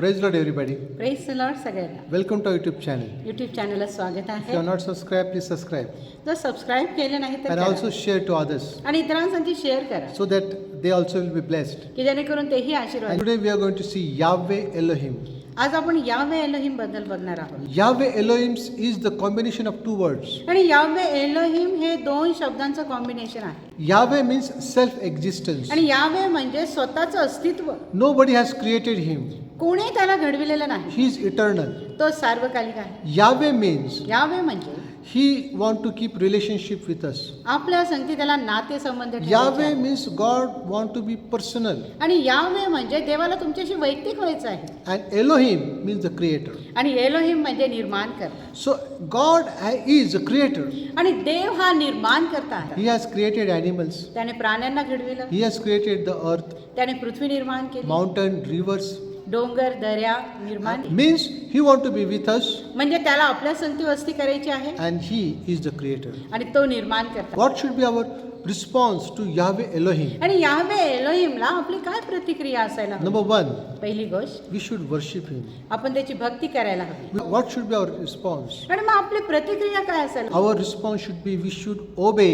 Praise Lord, everybody. Praise Lord सगळ्यांना Welcome to our YouTube channel. YouTube चॅनलला स्वागत आहे you are not subscribed, please subscribe जर subscribe केलं नाही तर करा. also share to others आणि इतरांसाठी शेअर करा so that they also will be blessed. की जेणेकरून तेही And आशीर्वाद today we are going to see Yahweh Elohim. आज आपण यावे एलोहिमबद्दल बघणार आहोत. Yahweh Elohims is the combination of two word आणि यावे एलोहिम हे दोन शब्दांचं कॉम्बिनेशन आहे. यावे मीन्स सेल्फ एक्झिस्टन्स आणि यावे म्हणजे स्वतःचं अस्तित्व. Nobody has created him कोणी त्याला घडविलेलं नाही. ही इज इटर्नल तो सार्वकालिक आहे. यावे मीन्स यावे म्हणजे he want to keep relationship with us आपल्या संगती त्याला नाते संबंध Yah means God want to be personal आणि या म्हणजे देवाला तुमच्याशी वैयक्तिक व्हायचं आहे. And Elohim means a creator आणि एलोहिम म्हणजे निर्माण कर so God is a creator आणि देव हा निर्माण करता ही हॅज क्रिएटेड ॲनिमल्स त्याने प्राण्यांना घडविलं. He has created the earth त्याने पृथ्वी निर्माण केली. माउंटन रिवर्स डोंगर दऱ्या निर्माण. Means he want to be with us म्हणजे त्याला आपल्या संती वस्ती करायची आहे. And he is the creator आणि तो निर्माण करतो what should be our response to Yahweh Elohim आणि यावे एलोहिमला आपली काय प्रतिक्रिया असायला नंबर वन पहिली गोष्ट वी शुड वर्शिप हिम आपण त्याची भक्ती करायला हवी. What should be our response आणि मग आपली प्रतिक्रिया काय असेल our response should be we should obey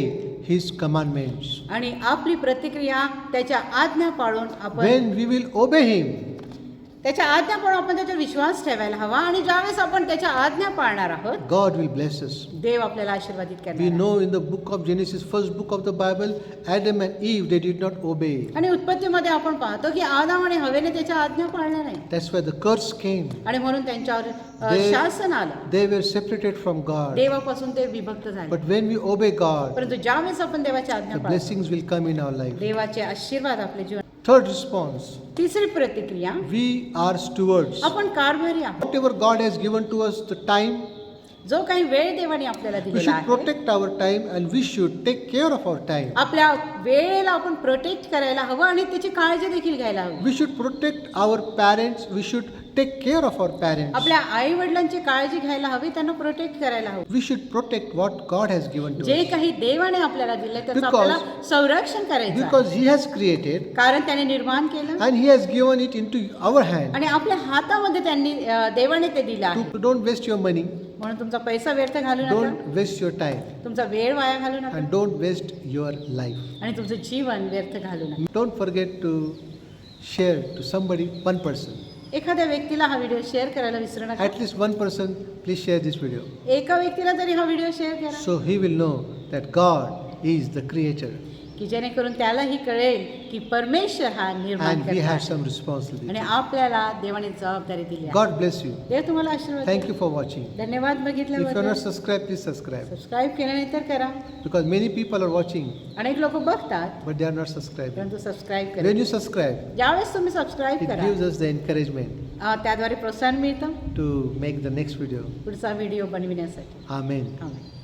his commandment आणि आपली प्रतिक्रिया त्याच्या आज्ञा पाळून आपण वी विल ओबे हिम त्याच्या आज्ञा पण आपण त्याच्यावर विश्वास ठेवायला हवा आणि ज्यावेळेस आपण त्याच्या आज्ञा पाळणार आहोत गॉड विल ब्लेस देव आपल्याला आशीर्वादित करतो we know in the book of Genesis first book of the Bible Adam and Eve they did not obey आणि उत्पत्तीमध्ये आपण पाहतो की आदम आणि हवेने त्याच्या आज्ञा पाळल्या नाही. That's why the curse came आणि म्हणून त्यांच्यावर शासन आलं. दे वर सेपरेटेड फ्रॉम गॉड देवापासून ते विभक्त झाले. But when we obey God परंतु ज्यावेळेस आपण देवाच्या आज्ञा पाळतो blessings will come in our life देवाचे आशीर्वाद आपले जीवन Third response तिसरी प्रतिक्रिया we are stewards. आपण कारभारी आहोत Whatever God has given to us, the time, जो काही वेळ देवाने आपल्याला दिलेला आहे protect our time and we should take care of our time आपल्या वेळेला आपण प्रोटेक्ट करायला हवं आणि त्याची काळजी देखील घ्यायला हवी. We should protect our parents we should take care of our parents आपल्या आई वडिलांची काळजी घ्यायला हवी त्यांना प्रोटेक्ट करायला हवं. We should protect what God has given जे काही देवाने आपल्याला दिले त्याचं आपल्याला संरक्षण करायचं बिकॉज ही हॅज क्रिएटेड कारण त्याने निर्माण केलं. And he has given it into our hand आणि आपल्या हातामध्ये त्यांनी देवाने ते दिलं डोंट वेस्ट युअर मनी म्हणून तुमचा पैसा व्यर्थ घालू डोंट वेस्ट युअर टाइम तुमचा वेळ वाया घालून आणि डोंट वेस्ट युअर लाईफ आणि तुमचं जीवन व्यर्थ घालून don't forget to share to somebody one person एखाद्या व्यक्तीला हा व्हिडिओ शेअर करायला विसरू नका. At least one person please share this video एका व्यक्तीला तरी हा व्हिडिओ शेअर करा. So he will know that God is the creature की जेणेकरून त्यालाही कळेल की परमेश्वर हा निर्माण वी आणि आपल्याला देवाने जबाबदारी दिली गॉड ब्लेस यू देव तुम्हाला आशीर्वाद थँक्यू फॉर वॉचिंग धन्यवाद बघितलं if not subscribe please subscribe subscribe तर करा. Because many people are watching अनेक लोक बघतात but they are not subscribe परंतु सबस्क्राइब करा यू सबस्क्राइब ज्यावेळेस तुम्ही सबस्क्राइब करा गिव्स अस द एनकरेजमेंट त्याद्वारे प्रोत्साहन मिळतं. To make the next video पुढचा व्हिडिओ बनविण्यासाठी. Amen amen